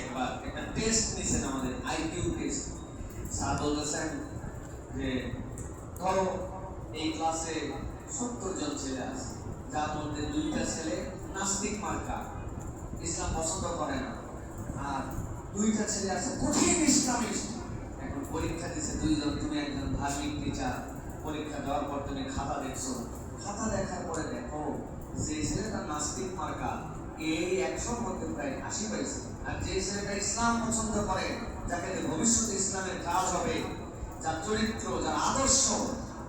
একবার একটা টেস্ট নিছেন আমাদের আইকিউ টেস্ট স্যার বলতেছেন যে, ধরো এই ক্লাসে সত্তর জন ছেলে আছে, যার মধ্যে দুইটা ছেলে নাস্তিক মার্কা। ইসলাম পছন্দ করে না। আর দুইটা ছেলে আছে কঠিন ইসলামিস্ট। এখন পরীক্ষা দিছে দুইজন, তুমি একজন ধার্মিক টিচার পরীক্ষা দেওয়ার পর তুমি খাতা দেখছ। খাতা দেখার পরে দেখো, যে ছেলেটা নাস্তিক মার্কা এই একশোর মধ্যে প্রায় আশি পাইছে। আর যে ছেলেটা ইসলাম পছন্দ করে, যাকে ভবিষ্যতে ইসলামের কাজ হবে, যার চরিত্র, যার আদর্শ,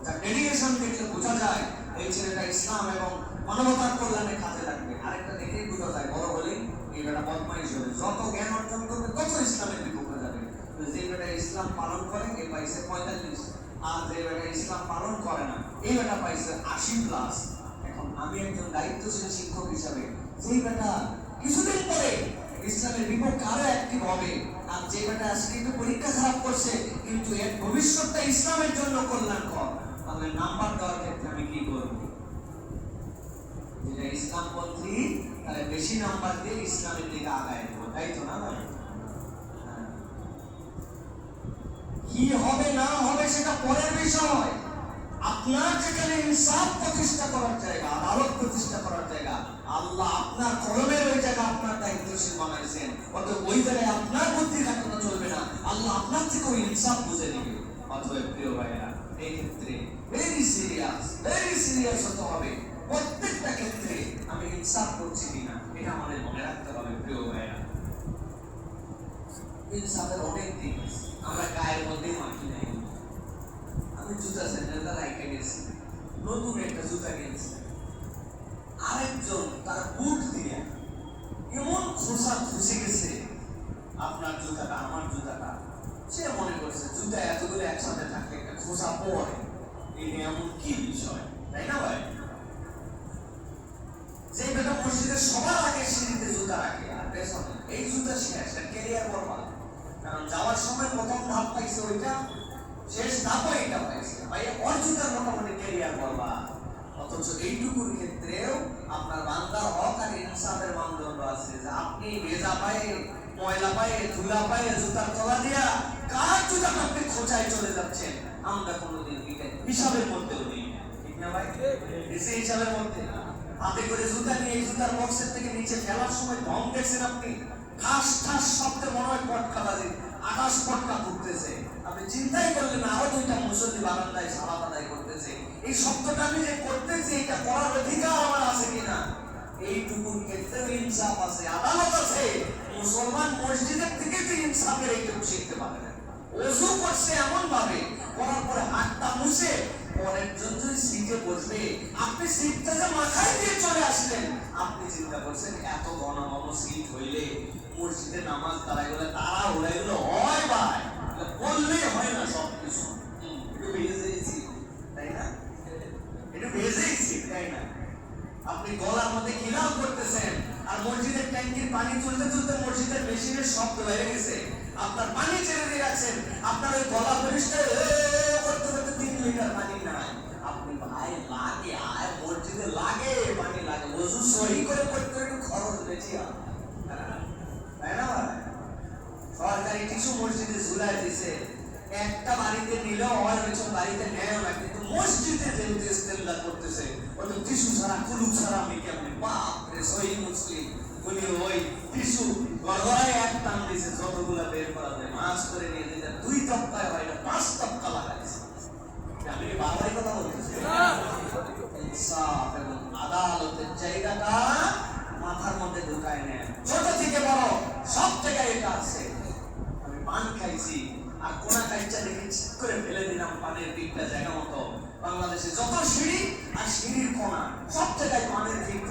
যার ডেডিকেশন দেখলে বোঝা যায়, এই ছেলেটা ইসলাম এবং মানবতার কল্যাণে কাজে লাগবে। আরেকটা দেখেই বোঝা যায়, বড় হলে এই বেটা বদমাইশ হবে। যত জ্ঞান অর্জন করবে, তত ইসলামের বিপক্ষে যাবে। যে বেটা ইসলাম পালন করে, এ পাইছে পঁয়তাল্লিশ। আর যে বেটা ইসলাম পালন করে না, এই বেটা পাইছে আশি প্লাস আমি একজন দায়িত্বশীল শিক্ষক হিসাবে, যেই বেটা কিছুদিন পরে ইসলামের বিপক্ষে আরও অ্যাক্টিভ হবে। আর যে বেটা আজকে একটু পরীক্ষা খারাপ করছে, কিন্তু এর ভবিষ্যৎটা ইসলামের জন্য কল্যাণকর। তাহলে নাম্বার দেওয়ার ক্ষেত্রে আমি কি করব? যেটা ইসলামপন্থী তাহলে বেশি নাম্বার দিয়ে ইসলামের দিকে আগায় দেবো তাই তো না ভাই? হ্যাঁ। কি হবে, না হবে, সেটা পরের বিষয়। আপনার যেখানে ইনসাফ প্রতিষ্ঠা করার জায়গা, আদালত প্রতিষ্ঠা করার জায়গা, আল্লাহ আপনার কলমের ওই জায়গা আপনার দায়িত্বশীল বানাইছেন। অতএব ওই জায়গায় আপনার বুদ্ধি খাটানো চলবে না। আল্লাহ আপনার থেকে ওই ইনসাফ বুঝে নেবে। অতএব প্রিয় ভাইরা এই ক্ষেত্রে ভেরি সিরিয়াস ভেরি সিরিয়াস হতে হবে। প্রত্যেকটা ক্ষেত্রে আমি ইনসাফ করছি কিনা, এটা আমাদের মনে রাখতে হবে প্রিয় ভাইরা ইনসাফের অনেক দিক আমরা গায়ের মধ্যে মাটি নাই। আমি জুতা স্যান্ডেলটা রাইখে গেছি। নতুন একটা জুতা কিনছি আরেকজন তার বুট দিয়ে এমন খোসা খুশে গেছে, আপনার জুতাটা, আমার জুতাটা। সে মনে করছে, জুতা এতগুলো একসাথে থাকলে একটা খোসা পড়ে এই এমন কি বিষয়? তাই না ভাই? যে বেটা মসজিদের সবার আগে সিঁড়িতে জুতা রাখে, আর পেছনে এই জুতা শেষ ক্যারিয়ার বরবাদ কারণ যাওয়ার সময় প্রথম ধাপ পাইছে ওইটা শেষ ধাপও এটা পাইছে ভাই ওর জুতার মোটামুটি ক্যারিয়ার বরবাদ অথচ এইটুকুর ক্ষেত্রেও আপনার বান্দার হক আর ইনসাফের মানদণ্ড আছে যে আপনি ভেজা পায়ে, ময়লা পায়ে, ধুলা পায়ে, জুতার তলা দিয়া কার জুতা আপনি খোঁচায় চলে যাচ্ছেন, আমরা কোনোদিন হিসাবের মধ্যেও নেই। ঠিক না ভাই? এসে হিসাবের মধ্যে। হাতে করে জুতা নিয়ে এই জুতার বক্সের থেকে নিচে ফেলার সময় দম দেখছেন আপনি। ঠাস ঠাস শব্দে মনে হয় পটকা বাজে আকাশ পটকা ঘুরতেছে আপনি চিন্তাই করলেন আরও দুইটা মুসল্লি বারান্দায় সালাত আদায় করতেছে। এই শব্দটা আমি যে করতেছি, এটা করার অধিকার আমার আছে কিনা? এইটুকুর ক্ষেত্রে ইনসাফ আছে, আদালত আছে। মুসলমান মসজিদের থেকে তো ইনসাফের এইটুকু শিখতে পারে না। ওযু করছে এমন ভাবে করার পরে হাতটা মুছে পরের জন যদি সিটে বসবে, আপনি সিটটা যে মাথায় দিয়ে চলে আসলেন। আপনি চিন্তা করছেন, এত ঘন ঘন সিট হইলে মসজিদে নামাজ দাঁড়াই গেলে তারা উড়াই গেলে হয় ভাই। বললেই হয় না সব কিছু একটু তাই না? একটু তাই না? আপনি গলার মধ্যে করতেছেন, আর মসজিদের ট্যাঙ্কির পানি চলতে চলতে মসজিদের মেশিনের শব্দ বেড়ে গেছে। আপনার পানি ছেড়ে দিয়ে আপনার ওই গলা পরিষ্কার করতে করতে তিন লিটার পানি নাই। আপনি ভাই, লাগে আয় মসজিদে লাগে, পানি লাগে। ওজু সহি করে করতে একটু খরচ বেশি। হ্যাঁ, তাই না ভাই? সরকারি কিছু মসজিদে ঝুলাই দিছে। একটা বাড়িতে নিলেও হয় হয়েছে বাড়িতে নেয় না, কিন্তু মসজিদে যেহেতু ইস্তেমদা করতেছে, ওই তো টিসু ছাড়া কুলু ছাড়া আমি কেমনি? বাপ রে, সহি মুসলিম। উনি ওই টিসু গড়গড়ায় এক টান দিছে, যতগুলা বের করা যায়, মাছ করে নিয়ে যেতে দুই টপকায় হয় না পাঁচ টপকা লাগাইছে আমি বাংলায় কথা বলতেছি? ইনসাফ এবং আদালতের জায়গাটা মাথার মধ্যে ঢুকায় নেন। ছোট থেকে বড়, সব জায়গায় এটা আছে আমি পান খাইছি আর কোনা কাইচা দেখে ঠিক করে ফেলে দিলাম পানের দিকটা জায়গা মতো। বাংলাদেশে যত সিঁড়ি, আর সিঁড়ির কোনা, সব জায়গায় পানের দিক